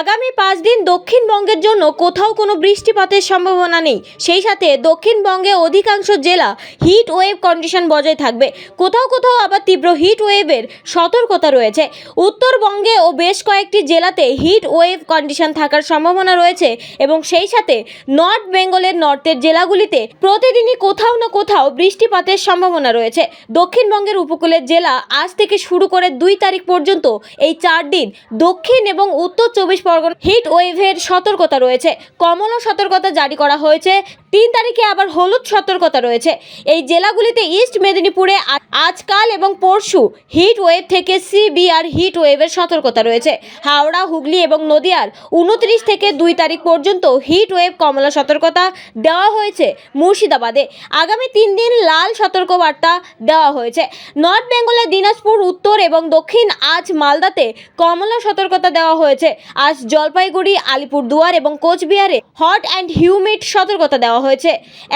আগামী পাঁচ দিন দক্ষিণবঙ্গের জন্য কোথাও কোনো বৃষ্টিপাতের সম্ভাবনা নেই। সেই সাথে দক্ষিণবঙ্গে অধিকাংশ জেলা হিট ওয়েভ কন্ডিশন বজায় থাকবে। কোথাও কোথাও আবার তীব্র হিট ওয়েভের সতর্কতা রয়েছে। উত্তরবঙ্গে ও বেশ কয়েকটি জেলাতে হিট ওয়েভ কন্ডিশন থাকার সম্ভাবনা রয়েছে এবং সেই সাথে নর্থ বেঙ্গলের নর্থের জেলাগুলিতে প্রতিদিনই কোথাও না কোথাও বৃষ্টিপাতের সম্ভাবনা রয়েছে। দক্ষিণবঙ্গের উপকূলের জেলা আজ থেকে শুরু করে দুই তারিখ পর্যন্ত এই চার দিন দক্ষিণ এবং উত্তর চব্বিশ পরগনা হিট ওয়েভের সতর্কতা রয়েছে। কমনও সতর্কতা জারি করা হয়েছে। তিন তারিখে আবার হলুদ সতর্কতা রয়েছে। এই জেলাগুলিতে ইস্ট মেদিনীপুরে আজকাল এবং পরশু হিট ওয়েভ থেকে সিবিআর হিট ওয়েভের সতর্কতা রয়েছে। হাওড়া, হুগলি এবং নদিয়ার উনত্রিশ থেকে দুই তারিখ পর্যন্ত হিট ওয়েভ কমলা সতর্কতা দেওয়া হয়েছে মুর্শিদাবাদে। আগামী তিন দিন লাল সতর্কবার্তা দেওয়া হয়েছে। নর্থ বেঙ্গলের দিনাজপুর, উত্তর এবং দক্ষিণ আজ মালদাতে কমলা সতর্কতা দেওয়া হয়েছে। আজ জলপাইগুড়ি, আলিপুরদুয়ার এবং কোচবিহারে হট অ্যান্ড হিউমিড সতর্কতা দেওয়া হয়েছে।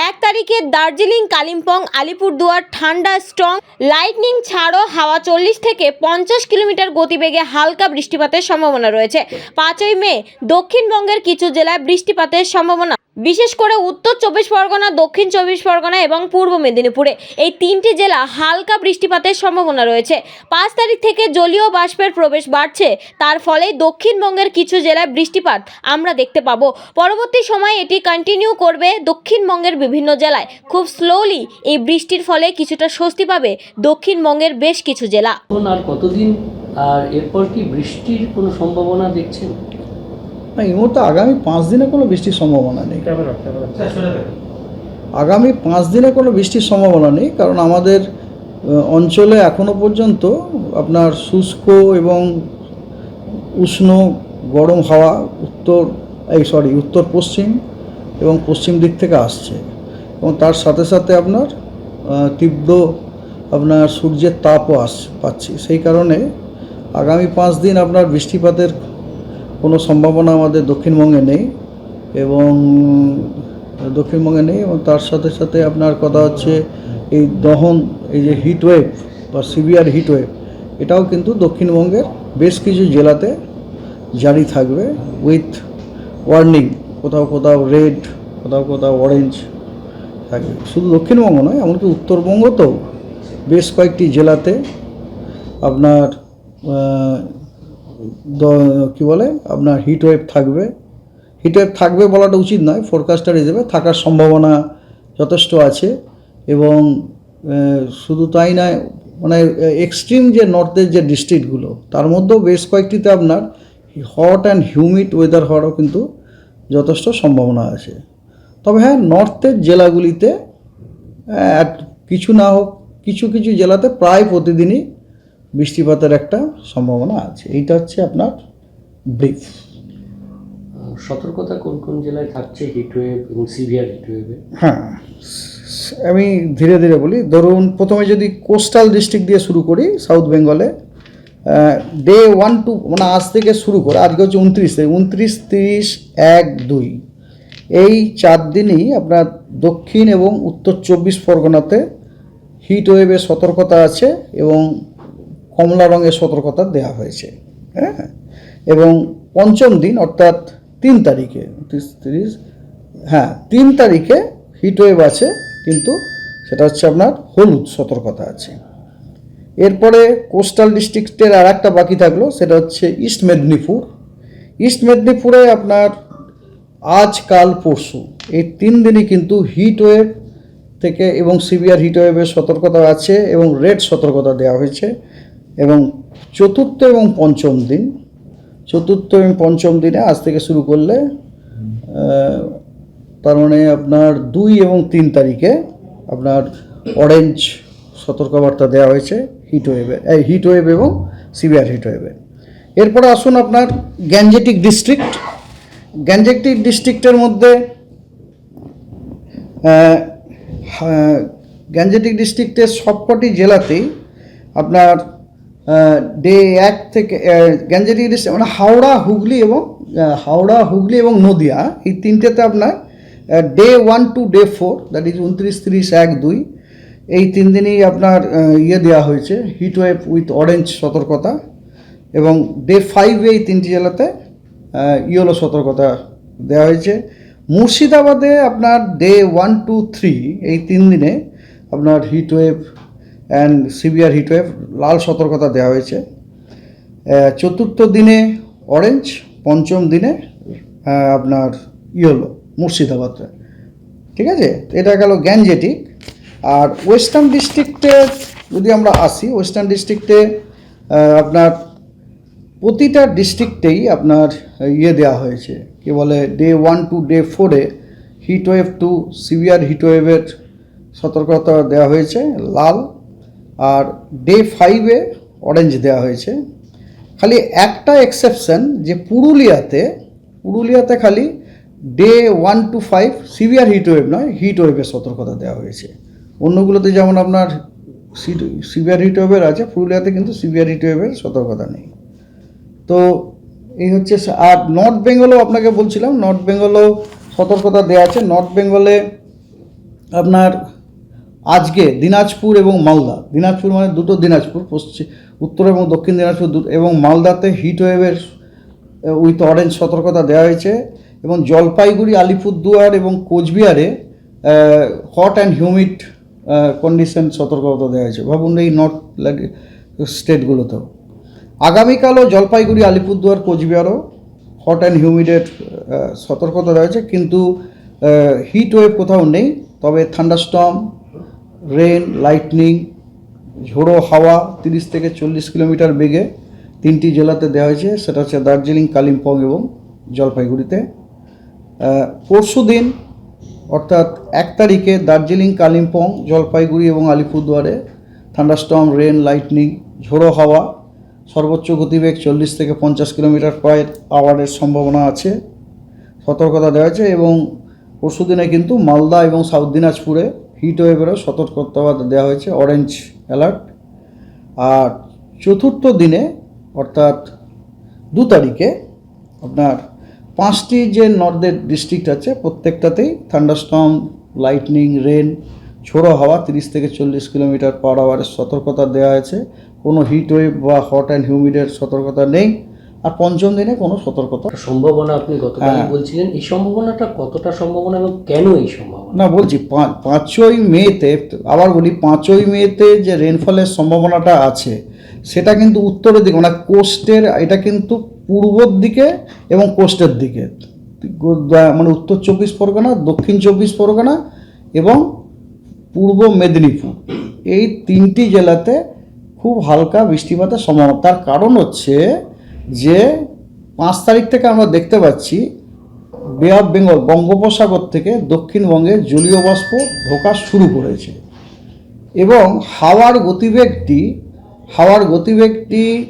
এক তারিখে দার্জিলিং, কালিম্পং, আলিপুরদুয়ার, ঠান্ডা, স্ট্রং, লাইটনিং ছাড়ও হাওয়া চল্লিশ থেকে পঞ্চাশ কিলোমিটার গতিবেগে হালকা বৃষ্টিপাতের সম্ভাবনা রয়েছে। পাঁচই মে, দক্ষিণবঙ্গের কিছু জেলায় বৃষ্টিপাতের সম্ভাবনা। বিশেষ করে উত্তর চব্বিশ পরগনা, দক্ষিণ চব্বিশ পরগনা এবং পূর্ব মেদিনীপুরে। এই তিনটি জেলা হালকা বৃষ্টিপাতের সম্ভাবনা রয়েছে। পাঁচ তারিখ থেকে জলীয় বাষ্পের প্রবেশ বাড়ছে। তার ফলে দক্ষিণবঙ্গের কিছু জেলায় বৃষ্টিপাত আমরা দেখতে পাব। পরবর্তী সময়ে এটি কন্টিনিউ করবে দক্ষিণবঙ্গের বিভিন্ন জেলায়। খুব স্লোলি এই বৃষ্টির ফলে কিছুটা স্বস্তি পাবে দক্ষিণবঙ্গের বেশ কিছু জেলা। আর কতদিন? আর এরপর কি বৃষ্টির কোনো সম্ভাবনা দেখছেন? না এই মুহূর্তে আগামী পাঁচ দিনে কোনো বৃষ্টির সম্ভাবনা নেই। আগামী পাঁচ দিনে কোনো বৃষ্টির সম্ভাবনা নেই কারণ আমাদের অঞ্চলে এখনও পর্যন্ত আপনার শুষ্ক এবং উষ্ণ গরম হাওয়া উত্তর এই সরি উত্তর পশ্চিম এবং পশ্চিম দিক থেকে আসছে। এবং তার সাথে সাথে আপনার তীব্র আপনার সূর্যের তাপও আস পাচ্ছি। সেই কারণে আগামী পাঁচ দিন আপনার বৃষ্টিপাতের কোনো সম্ভাবনা আমাদের দক্ষিণবঙ্গে নেই এবং দক্ষিণবঙ্গে নেই এবং তার সাথে সাথে আপনার কথা হচ্ছে এই দহন, এই যে হিট ওয়েভ বা সিভিয়ার হিট ওয়েভ এটাও কিন্তু দক্ষিণবঙ্গের বেশ কিছু জেলাতে জারি থাকবে উইথ ওয়ার্নিং কোথাও কোথাও রেড কোথাও কোথাও অরেঞ্জ থাকবে। শুধু দক্ষিণবঙ্গ নয়, এমনকি উত্তরবঙ্গতেও বেশ কয়েকটি জেলাতে আপনার কি বলে? আপনার হিট ওয়েভ থাকবে। হিট ওয়েভ থাকবে বলাটা উচিত নয় ফোরকাস্টার হিসেবে থাকার সম্ভাবনা যথেষ্ট আছে এবং শুধু তাই নয় মানে এক্সট্রিম যে নর্থের যে ডিস্ট্রিক্টগুলো তার মধ্যেও বেশ কয়েকটিতে আপনার হট অ্যান্ড হিউমিড ওয়েদার হওয়ারও কিন্তু যথেষ্ট সম্ভাবনা আছে। তবে হ্যাঁ নর্থের জেলাগুলিতে কিছু না হোক, কিছু কিছু জেলাতে প্রায় প্রতিদিনই বৃষ্টিপাতের একটা সম্ভাবনা আছে। এইটা হচ্ছে আপনার ব্রিফ। সতর্কতা কোন কোন জেলায় থাকছে হিটওয়েভ এবং সিভিয়ার হিটওয়েভে হ্যাঁ আমি ধীরে ধীরে বলি ধরুন প্রথমে যদি কোস্টাল ডিস্ট্রিক্ট দিয়ে শুরু করি সাউথ বেঙ্গলে ডে ওয়ান টু মানে আজ থেকে শুরু করে আজকে হচ্ছে উনত্রিশ তারিখ উনত্রিশ তিরিশ এক দুই। এই চার দিনই আপনার দক্ষিণ এবং উত্তর চব্বিশ পরগনাতে হিট ওয়েভের সতর্কতা আছে এবং কমলা রঙের সতর্কতা দেওয়া হয়েছে হ্যাঁ? এবং পঞ্চম দিন, অর্থাৎ তিন তারিখে, তিরিশ হ্যাঁ তিন তারিখে হিটওয়েভ আছে, কিন্তু সেটা হচ্ছে আপনার হলুদ সতর্কতা আছে। এরপরে কোস্টাল ডিস্ট্রিক্টের আর একটা বাকি থাকল, সেটা হচ্ছে ইস্ট মেদিনীপুর ইস্ট মেদিনীপুরে আপনার আজ, কাল, পরশু, এই তিন দিনই কিন্তু হিট ওয়েভ থেকে এবং সিভিয়ার হিট ওয়েভের সতর্কতা আছে এবং রেড সতর্কতা দেওয়া হয়েছে। এবং চতুর্থ এবং পঞ্চম দিন, চতুর্থ এবং পঞ্চম দিনে আজ থেকে শুরু করলে তার মানে আপনার দুই এবং তিন তারিখে আপনার অরেঞ্জ সতর্কবার্তা দেওয়া হয়েছে হিট ওয়েভে এই হিট ওয়েভ এবং সিভিয়ার হিট ওয়েভে এরপরে আসুন আপনার গ্যাঞ্জেটিক ডিস্ট্রিক্ট গ্যাঞ্জেটিক ডিস্ট্রিক্টের মধ্যে গ্যাঞ্জেটিক ডিস্ট্রিক্টের সবকটি জেলাতেই আপনার ডে এক থেকে গ্যাঞ্জেটিক ডিস্ট্রিক্ট মানে হাওড়া, হুগলি এবং হাওড়া, হুগলি এবং নদিয়া, এই তিনটেতে আপনার day one to day four that is উনত্রিশ, তিরিশ, এক, দুই, এই তিন দিনই আপনার ইয়ে দেওয়া হয়েছে হিট ওয়েভ উইথ অরেঞ্জ সতর্কতা এবং ডে ফাইভে এই তিনটি জেলাতে ইয়েলো সতর্কতা দেওয়া হয়েছে। মুর্শিদাবাদে আপনার ডে ওয়ান টু থ্রি এই তিন দিনে আপনার heat wave and severe heat wave লাল সতর্কতা দেওয়া হয়েছে। চতুর্থ দিনে অরেঞ্জ পঞ্চম দিনে আপনার ইয়েলো মুর্শিদাবাদে। ঠিক আছে? এটা গেল গ্যাঞ্জেটিক আর ওয়েস্টার্ন ডিস্ট্রিক্টে যদি আমরা আসি, ওয়েস্টার্ন ডিস্ট্রিক্টে আপনার প্রতিটা ডিস্ট্রিক্টেই আপনার ইয়ে দেওয়া হয়েছে। কি বলে? ডে ওয়ান টু ডে ফোরে heat wave to severe heat ওয়েভের সতর্কতা দেওয়া হয়েছে, লাল। আর ডে ফাইভে অরেঞ্জ দেওয়া হয়েছে। খালি একটা এক্সেপশন যে পুরুলিয়াতে পুরুলিয়াতে খালি day one to five severe heat wave নয় হিট ওয়েভের সতর্কতা দেওয়া হয়েছে। অন্যগুলোতে যেমন আপনার সিভিয়ার হিট ওয়েভের আছে, পুরুলিয়াতে কিন্তু সিভিয়ার হিট ওয়েভের সতর্কতা নেই। তো এই হচ্ছে আর নর্থ বেঙ্গলও আপনাকে বলছিলাম নর্থ বেঙ্গলও সতর্কতা দেওয়া আছে। নর্থ বেঙ্গলে আপনার আজকে দিনাজপুর এবং মালদা, দিনাজপুর মানে দুটো দিনাজপুর পশ্চিম উত্তর এবং দক্ষিণ দিনাজপুর এবং মালদাতে হিট ওয়েভের উইথ অরেঞ্জ সতর্কতা দেওয়া হয়েছে এবং জলপাইগুড়ি, আলিপুরদুয়ার এবং কোচবিহারে হট অ্যান্ড হিউমিড কন্ডিশন সতর্কতা দেওয়া হয়েছে। ভাবুন এই নর্থ স্টেটগুলোতেও আগামীকালও জলপাইগুড়ি, আলিপুরদুয়ার, কোচবিহারও হট অ্যান্ড হিউমিডের সতর্কতা হয়েছে। কিন্তু হিট ওয়েভ কোথাও নেই, তবে থান্ডারস্টর্ম রেন লাইটনিং ঝোড়ো হাওয়া, তিরিশ থেকে চল্লিশ কিলোমিটার বেগে তিনটি জেলাতে দেওয়া হয়েছে। সেটা হচ্ছে দার্জিলিং, কালিম্পং এবং জলপাইগুড়িতে। পরশু দিন, অর্থাৎ এক তারিখে দার্জিলিং, কালিম্পং, জলপাইগুড়ি এবং আলিপুরদুয়ারে থান্ডারস্টর্ম রেন লাইটনিং ঝোড়ো হাওয়া, সর্বোচ্চ গতিবেগ চল্লিশ থেকে পঞ্চাশ কিলোমিটার পার আওয়ারের সম্ভাবনা আছে। সতর্কতা দেওয়া হয়েছে এবং পরশু দিনে কিন্তু মালদা এবং সাউথ দিনাজপুরে হিট ওয়েভেরও সতর্কতা দেওয়া হয়েছে অরেঞ্জ অ্যালার্ট আর চতুর্থ দিনে, অর্থাৎ দু তারিখে, আপনার পাঁচটি যে নর্থের ডিস্ট্রিক্ট আছে, প্রত্যেকটাতেই থান্ডারস্টর্ম লাইটনিং রেন ঝোড়ো হাওয়া তিরিশ থেকে চল্লিশ কিলোমিটার পার আওয়ারের সতর্কতা দেওয়া হয়েছে। কোনো হিট ওয়েভ বা হট অ্যান্ড হিউমিডের সতর্কতা নেই। আর পঞ্চম দিনে কোনো সতর্কতা সম্ভাবনা আপনি গতকাল হ্যাঁ। বলছিলেন এই সম্ভাবনাটা কতটা সম্ভাবনা এবং কেন এই সম্ভাবনা? না বলছি পাঁচই মেতে আবার বলি পাঁচই মেতে যে রেনফলের সম্ভাবনাটা আছে সেটা কিন্তু উত্তরের দিকে মানে কোস্টের এটা কিন্তু পূর্বর দিকে এবং কোস্টের দিকে। মানে উত্তর চব্বিশ পরগনা দক্ষিণ চব্বিশ পরগনা এবং পূর্ব মেদিনীপুর। এই তিনটি জেলাতে খুব হালকা বৃষ্টিপাতের সম্ভাবনা। তার কারণ হচ্ছে যে পাঁচ তারিখ থেকে আমরা দেখতে পাচ্ছি বে অফ বেঙ্গল বঙ্গোপসাগর থেকে দক্ষিণবঙ্গে জলীয় বাষ্প ঢোকা শুরু করেছে। এবং হাওয়ার গতিবেগটি হাওয়ার গতিবেগটি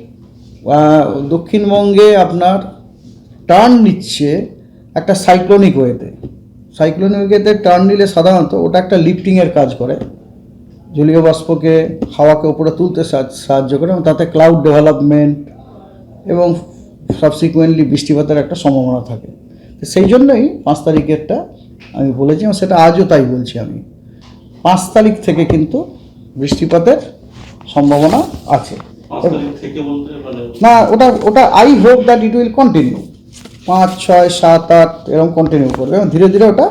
দক্ষিণবঙ্গে আপনার টার্ন নিচ্ছে একটা সাইক্লোনিক ওয়েতে সাইক্লোনিক ওয়েতে টার্ন নিলে সাধারণত ওটা একটা লিফটিংয়ের কাজ করে। জলীয় বাষ্পকে, হাওয়াকে উপরে তুলতে সাহায্য- করে এবং তাতে ক্লাউড ডেভেলপমেন্ট এবং সাবসিকুয়েন্টলি বৃষ্টিপাতের একটা সম্ভাবনা থাকে। তো সেই জন্যই পাঁচ তারিখেরটা আমি বলেছি এবং সেটা আজও তাই বলছি আমি। পাঁচ তারিখ থেকে কিন্তু বৃষ্টিপাতের সম্ভাবনা আছে। পাঁচ তারিখ থেকে বলতে মানে না ওটা ওটা I hope that it will continue পাঁচ ছয় সাত আট এরকম কন্টিনিউ করবে এবং ধীরে ধীরে ওটা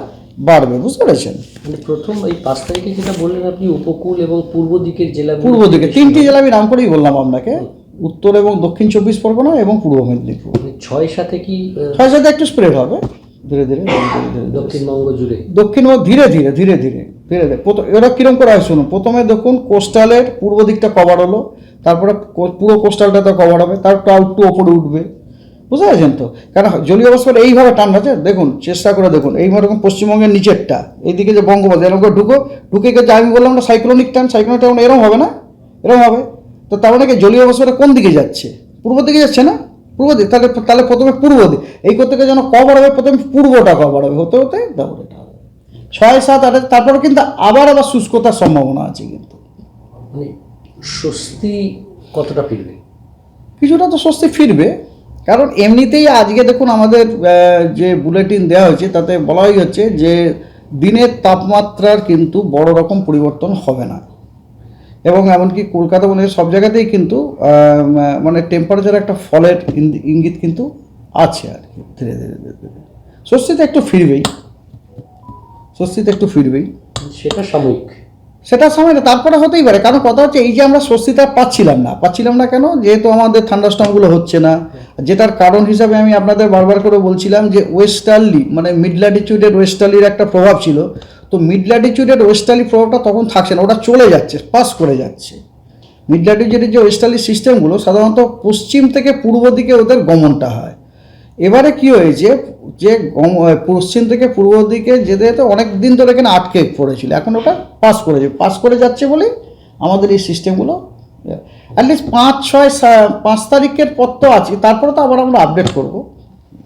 বাড়বে বুঝতে পেরেছেন? মানে প্রথম এই পাঁচ তারিখে যেটা বললেন আপনি উপকূল এবং পূর্ব দিকের জেলা পূর্ব দিকে তিনটি জেলা আমি নাম করেই বললাম আপনাকে। উত্তর এবং দক্ষিণ চব্বিশ পরগনা এবং পূর্ব মেদিনীপুর। ছয় সাথে কি ছয় সাথে একটু স্প্রেড হবে। ধীরে ধীরে দক্ষিণবঙ্গ জুড়ে? দক্ষিণবঙ্গ ধীরে ধীরে ধীরে ধীরে ধীরে ধীরে। প্রথম এরা কিরম করে হয় শুনুন। প্রথমে দেখুন কোস্টালের পূর্ব দিকটা কভার হলো তারপরে পুরো কোস্টালটা তো কভার হবে তারপর টু ওপরে উঠবে। বুঝতে পারছেন তো? কারণ জলীয় বাষ্পটা এইভাবে টান আছে? দেখুন চেষ্টা করে দেখুন। এইভাবে এরকম পশ্চিমবঙ্গের নিচেরটা এইদিকে যে বঙ্গবন্ধু এরকম করে ঢুকো ঢুকে গেছে আমি বললাম না সাইক্লোনিক টান সাইক্লোনিক টান এরকম হবে না? এরকম হবে? তো তার মানে কি জলীয় বাষ্পটা কোন দিকে যাচ্ছে? পূর্ব দিকে যাচ্ছে না? পূর্ব দিক তাহলে তাহলে প্রথমে পূর্ব দিক। এই করতে গিয়ে যেন কভার হবে প্রথমে পূর্বটা কভার হবে হতে হতে তারপরে এটা হবে। ছয় সাত আট তারপরে কিন্তু আবার আবার শুষ্কতার সম্ভাবনা আছে কিন্তু। মানে স্বস্তি কতটা ফিরবে? কিছুটা তো স্বস্তি ফিরবে। কারণ এমনিতেই আজকে দেখুন আমাদের যে বুলেটিন দেওয়া হয়েছে তাতে বলাই হচ্ছে যে দিনের তাপমাত্রার কিন্তু বড় রকম পরিবর্তন হবে না। এবং এমনকি কলকাতা মানে সব জায়গাতেই কিন্তু মানে টেম্পারেচার একটা ফলের ইঙ্গি- ইঙ্গিত কিন্তু আছে আর কি ধীরে ধীরে ধীরে ধীরে। স্বস্তিতে একটু ফিরবেই। স্বস্তিতে একটু ফিরবেই। সেটা সাময়িক। সেটা সময় না তারপরে হতেই পারে। কারণ কথা হচ্ছে এই যে আমরা স্বস্তিটা পাচ্ছিলাম না পাচ্ছিলাম না কেন? যেহেতু আমাদের থান্ডাস্টমগুলো হচ্ছে না যেটার কারণ হিসাবে আমি আপনাদের বারবার করে বলছিলাম যে ওয়েস্টার্লি মানে মিড ল্যাটিচিউডের ওয়েস্টার্লির একটা প্রভাব ছিল। তো মিড ল্যাটিচিউডের ওয়েস্টার্লি প্রভাবটা তখন থাকছে না, ওটা চলে যাচ্ছে পাস করে যাচ্ছে। মিড ল্যাটিচিউডের যে ওয়েস্টার্লি সিস্টেমগুলো সাধারণত পশ্চিম থেকে পূর্ব দিকে ওদের গমনটা হয়। এবারে কি হয়েছে, যে পশ্চিম থেকে পূর্ব দিকে যেতে যেতে অনেক দিন ধরে এখানে আটকে পড়েছিল, এখন ওটা পাস করেছে পাস করে যাচ্ছে বলেই আমাদের এই সিস্টেমগুলো অ্যাটলিস্ট পাঁচ, ছয় পাঁচ তারিখের পর তো আছে, তারপরে তো আবার আমরা আপডেট করব।